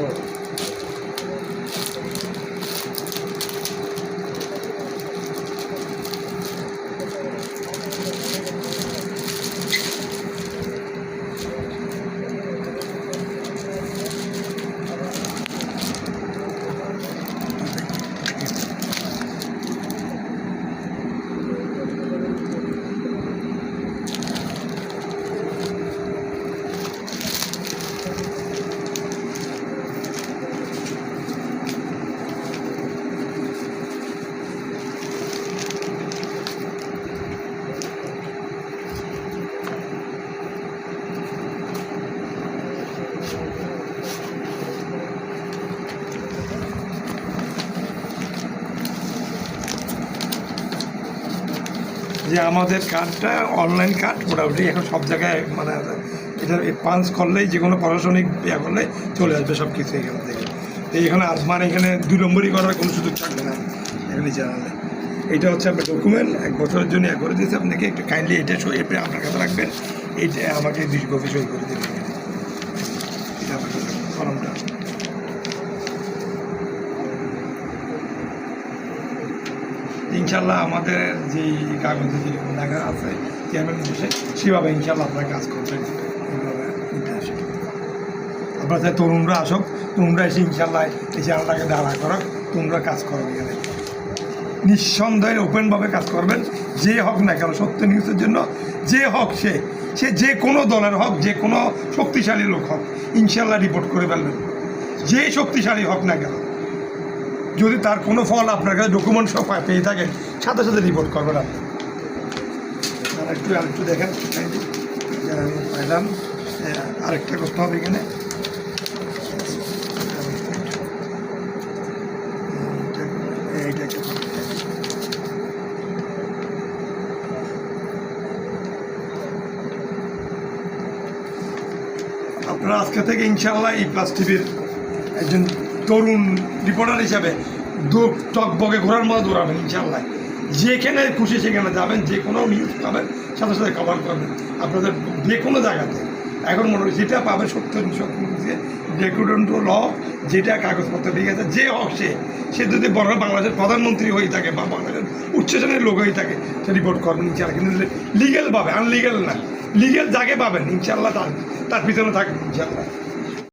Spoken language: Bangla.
Gracias. যে আমাদের কার্ডটা অনলাইন কার্ড মোটামুটি এখন সব জায়গায় মানে এটা পাঞ্চ করলেই যে কোনো প্রশাসনিক ইয়ে করলে চলে আসবে সব কিছু এখান থেকে। তো এখানে আসমান এখানে দুই নম্বরই করার কোনো সুযোগ থাকবে না এখানে জানালে। এটা হচ্ছে আপনার ডকুমেন্ট এক বছরের জন্য এক করে দিয়েছে। আপনাকে একটু কাইন্ডলি এটা সই এপে আপনার কাছে রাখবেন। এইটা আমাকে দুই কপি সই করে দেবেন। এটা আপনার ফর্মটা। ইনশাল্লাহ আমাদের যে কাগজে যে লেখা আছে চেয়ারম্যান বসে সেভাবে ইনশাল্লাহ আপনারা কাজ করবেন আপনার চাই তরুণরা আসুক তোমরা এসে ইনশাল্লাহ এই চেয়ারটাকে দাঁড়া করো তোমরা কাজ করো এখানে। নিঃসন্দেহে ওপেনভাবে কাজ করবেন, যে হোক না কেন, সত্য নিউজের জন্য, যে হোক সে সে যে কোনো দলের হোক, যে কোনো শক্তিশালী লোক হোক ইনশাল্লাহ রিপোর্ট করে ফেলবেন। যে শক্তিশালী হোক না কেন যদি তার কোনো ফল আপনার কাছে ডকুমেন্ট সব পায়- থাকেন, সাথে সাথে রিপোর্ট করবেন আপনি আর একটু, আর দেখেন আমি পাইলাম আরেকটা করতে হবে এখানে। আপনারা আজকে থেকে ইনশাল্লাহ এই প্লাস টিভির একজন তরুণ রিপোর্টার হিসাবে দু টকবগে ঘোরার মতো দৌড়াবেন ইনশাল্লাহ যেখানে খুশি সেখানে যাবেন, যে কোনো নিউজ পাবেন, সাথে সাথে কভার করবেন। আপনাদের যে কোনো জায়গাতে। এখন মনে হয় যেটা পাবে সত্য সত্যি ডেকুডেন্ট ল যেটা কাগজপত্র ঠিক আছে, যে হোক সে। সে যদি বড় বাংলাদেশের প্রধানমন্ত্রী হয়ে থাকে বা বাংলাদেশের উচ্চ শ্রেণির লোক হয়ে থাকে, সে রিপোর্ট করবেন ইনশাল্লাহ কিন্তু লিগেল পাবে আনলিগেল না লিগেল যাকে পাবেন ইনশাল্লাহ তার তার পিছনে থাকবেন ইনশাল্লাহ